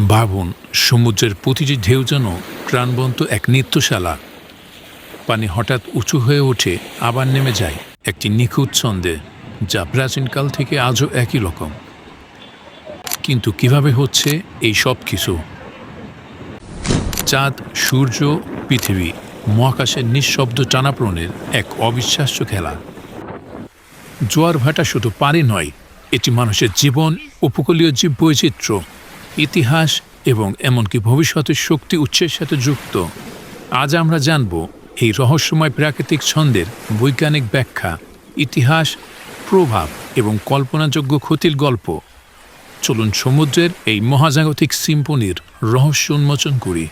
ভাবুন সমুদ্রের প্রতিটি ঢেউ যেন প্রাণবন্ত এক নৃত্যশালা। পানি হঠাৎ উঁচু হয়ে ওঠে, আবার নেমে যায় একটি নিখুঁত ছন্দে, যা প্রাচীনকাল থেকে আজও একই রকম। কিন্তু কীভাবে হচ্ছে এই সব কিছু? চাঁদ, সূর্য, পৃথিবী, মহাকাশের নিঃশব্দ টানাপ্রণের এক অবিশ্বাস্য খেলা। জোয়ার ভাটা শুধু পানি নয়, এটি মানুষের জীবন, উপকূলীয় জীব বৈচিত্র্য ইতিহাস এবং এমনকি ভবিষ্যতের শক্তি উৎসের সাথে যুক্ত। আজ আমরা জানব এই রহস্যময় প্রাকৃতিক ছন্দের বৈজ্ঞানিক ব্যাখ্যা, ইতিহাস, প্রভাব এবং কল্পনাযোগ্য ক্ষতির গল্প। চলুন সমুদ্রের এই মহাজাগতিক সিম্পনির রহস্য উন্মোচন করি।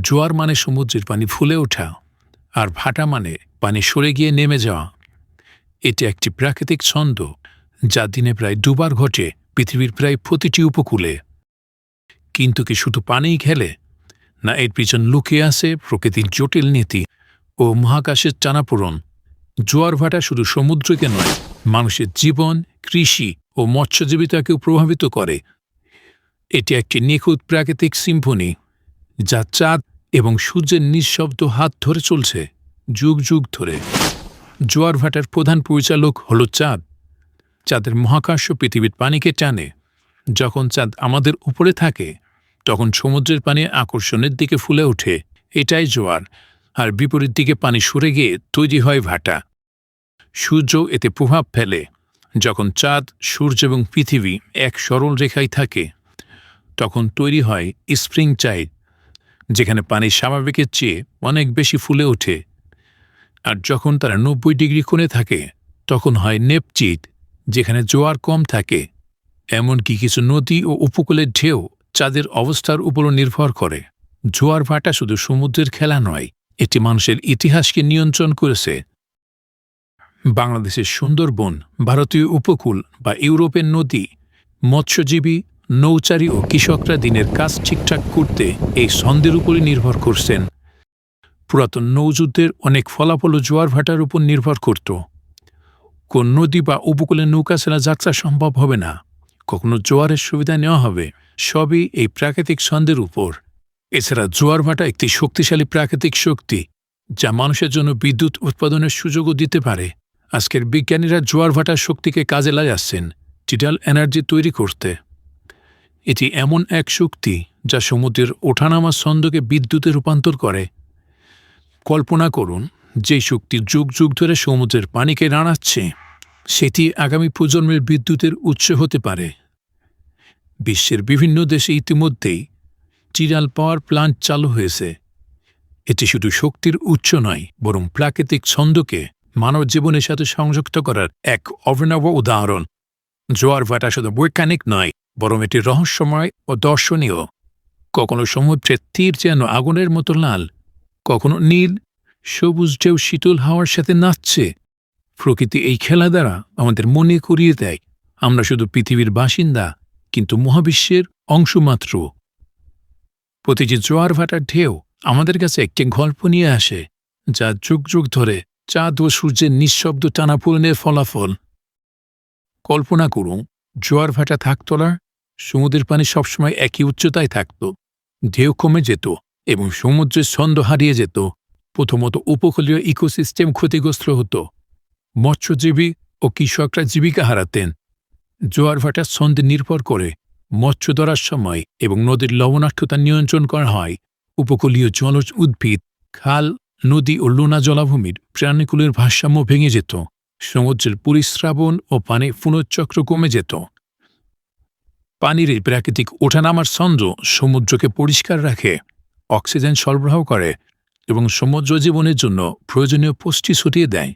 জোয়ার মানে সমুদ্রের পানি ফুলে ওঠা আর ভাটা মানে পানি সরে গিয়ে নেমে যাওয়া। এটি একটি প্রাকৃতিক ছন্দ। যা দিনে প্রায় দুবার ঘটে পৃথিবীর প্রায় প্রতিটি উপকূলে। কিন্তু কি শুধু পানেই খেলে? না এর পিছন লুকিয়ে আছে প্রকৃতির জটিল নীতি ও মহাকাশের টানাপোড়ন। জোয়ার ভাটা শুধু সমুদ্রকে নয়, মানুষের জীবন, কৃষি ও মৎস্যজীবিতাকেও প্রভাবিত করে। এটি একটি নিখুঁত প্রাকৃতিক সিম্ফনি, যা চাঁদ এবং সূর্যের নিঃশব্দ হাত ধরে চলছে, যুগ যুগ ধরে। জোয়ার ভাটার প্রধান পরিচালক হল চাঁদ। চাঁদের মহাকাশ পৃথিবীর পানিকে টানে। যখন চাঁদ আমাদের উপরে থাকে, তখন সমুদ্রের পানি আকর্ষণের দিকে ফুলে ওঠে। এটাই জোয়ার, আর বিপরীত দিকে পানি সরে গিয়ে তৈরি হয় ভাটা। সূর্য এতে প্রভাব ফেলে। যখন চাঁদ, সূর্য এবং পৃথিবী এক সরল রেখায় থাকে, তখন তৈরি হয় স্প্রিং চাইড যেখানে পানি স্বাভাবিকের চেয়ে অনেক বেশি ফুলে ওঠে। আর যখন তারা নব্বই ডিগ্রি কোণে থাকে, তখন হয় নেপচিট যেখানে জোয়ার কম থাকে, এমনকি কিছু নদী ও উপকূলের ঢেউ চাঁদের অবস্থার উপরও নির্ভর করে। জোয়ার ভাটা শুধু সমুদ্রের খেলা নয়, এটি মানুষের ইতিহাসকে নিয়ন্ত্রণ করেছে। বাংলাদেশের সুন্দরবন, ভারতীয় উপকূল বা ইউরোপের নদী, মৎস্যজীবী, নৌচারী ও কৃষকরা দিনের কাজ ঠিকঠাক করতে এই ছন্দের উপরই নির্ভর করছেন। পুরাতন নৌযুদ্ধের অনেক ফলাফল জোয়ার ভাটার উপর নির্ভর করত। কোন নদী বা উপকূলে নৌকা ছাড়া যাত্রা সম্ভব হবে না। কখনো জোয়ারের সুবিধা নেওয়া হবে। সবই এই প্রাকৃতিক ছন্দের উপর। এছাড়া জোয়ার ভাটা একটি শক্তিশালী প্রাকৃতিক শক্তি, যা মানুষের জন্য বিদ্যুৎ উৎপাদনের সুযোগও দিতে পারে। আজকের বিজ্ঞানীরা জোয়ার ভাটার শক্তিকে কাজে লাগাচ্ছেন টিডাল এনার্জি তৈরি করতে। এটি এমন এক শক্তি, যা সমুদ্রের ওঠানামা ছন্দকে বিদ্যুতে রূপান্তর করে। কল্পনা করুন যে শক্তি যুগ যুগ ধরে সমুদ্রের পানিকে নাড়াচ্ছে সেটি আগামী প্রজন্মের বিদ্যুতের উৎস হতে পারে। বিশ্বের বিভিন্ন দেশে ইতিমধ্যেই চিরাল পাওয়ার প্লান্ট চালু হয়েছে। এটি শুধু শক্তির উৎস নয়, বরং প্রাকৃতিক ছন্দকে মানব জীবনের সাথে সংযুক্ত করার এক অভিনব উদাহরণ। জোয়ার ভাটা শুধু বৈজ্ঞানিক নয়, বরং এটি রহস্যময় ও দর্শনীয়। কখনো সমুদ্রের তীর যেন আগুনের মতো লাল, কখনো নীল সবুজ ঢেউ শীতল হাওয়ার সাথে নাচছে। প্রকৃতি এই খেলা দ্বারা আমাদের মনে করিয়ে দেয়, আমরা শুধু পৃথিবীর বাসিন্দা, কিন্তু মহাবিশ্বের অংশমাত্র। প্রতিটি জোয়ার ভাটার ঢেউ আমাদের কাছে একটি গল্প নিয়ে আসে, যা যুগ যুগ ধরে চাঁদ ও সূর্যের নিঃশব্দ টানাপূরণের ফলাফল। কল্পনা করুন, জোয়ার ভাটা থাকত না সমুদ্রের পানি সবসময় একই উচ্চতায় থাকত, ঢেউ কমে যেত এবং সমুদ্রের ছন্দ হারিয়ে যেত। প্রথমত উপকূলীয় ইকোসিস্টেম ক্ষতিগ্রস্ত হতো। মৎস্যজীবী ও কৃষকরা জীবিকা হারাতেন। জোয়ার ভাটার ছন্দে নির্ভর করে মৎস্য ধরার সময় এবং নদীর লবণাক্ততা নিয়ন্ত্রণ করা হয়। উপকূলীয় জলজ উদ্ভিদ, খাল, নদী ও লোনা জলাভূমির প্রাণীকুলের ভারসাম্য ভেঙে যেত। সমুদ্রের পরিশ্রাবণ ও পানি পুনঃচক্র কমে যেত। পানির এই প্রাকৃতিক ওঠানামার ছন্দ সমুদ্রকে পরিষ্কার রাখে, অক্সিজেন সরবরাহ করে এবং সমুদ্র জীবনের জন্য প্রয়োজনীয় পুষ্টি ছড়িয়ে দেয়।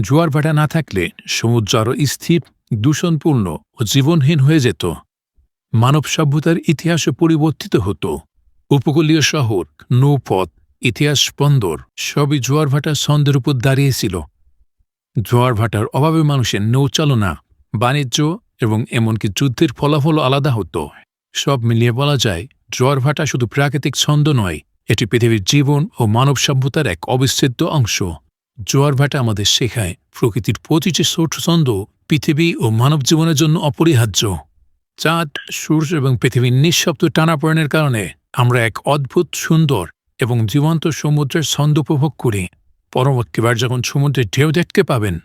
জোয়ার ভাটা না থাকলে সমুদ্র আরও স্থির, দূষণপূর্ণ ও জীবনহীন হয়ে যেত। মানব সভ্যতার ইতিহাসও পরিবর্তিত হতো। উপকূলীয় শহর, নৌপথ, ইতিহাস বন্দর সবই জোয়ার ভাটার ছন্দের উপর দাঁড়িয়েছিল। জোয়ার ভাটার অভাবে মানুষের নৌচালনা, বাণিজ্য এবং এমনকি যুদ্ধের ফলাফল আলাদা হতো। সব মিলিয়ে বলা যায়, জোয়ার ভাটা শুধু প্রাকৃতিক ছন্দ নয় এটি পৃথিবীর জীবন ও মানব সভ্যতার এক অবিচ্ছেদ্য অংশ। জোয়ার ভাটা আমাদের শেখায় প্রকৃতির প্রতিটি ছোট ছন্দ পৃথিবী ও মানব জীবনের জন্য অপরিহার্য। চাঁদ, সূর্য এবং পৃথিবীর নিঃশব্দ টানাপড়েনের কারণে আমরা এক অদ্ভুত, সুন্দর এবং জীবন্ত সমুদ্রের ছন্দ উপভোগ করি। পরবর্তীবার যখন সমুদ্রের ঢেউ দেখতে পাবেন,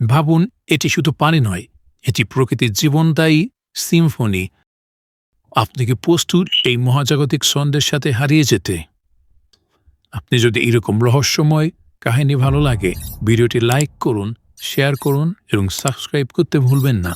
ভাবুন এটি শুধু পানি নয়, এটি প্রকৃতির জীবনদায়ী সিম্ফনি। আপনি কি প্রস্তুত এই মহাজাগতিক ছন্দের সাথে হারিয়ে যেতে? আপনি যদি এরকম রহস্যময় কাহিনী ভালো লাগে, ভিডিওটি লাইক করুন, শেয়ার করুন এবং সাবস্ক্রাইব করতে ভুলবেন না।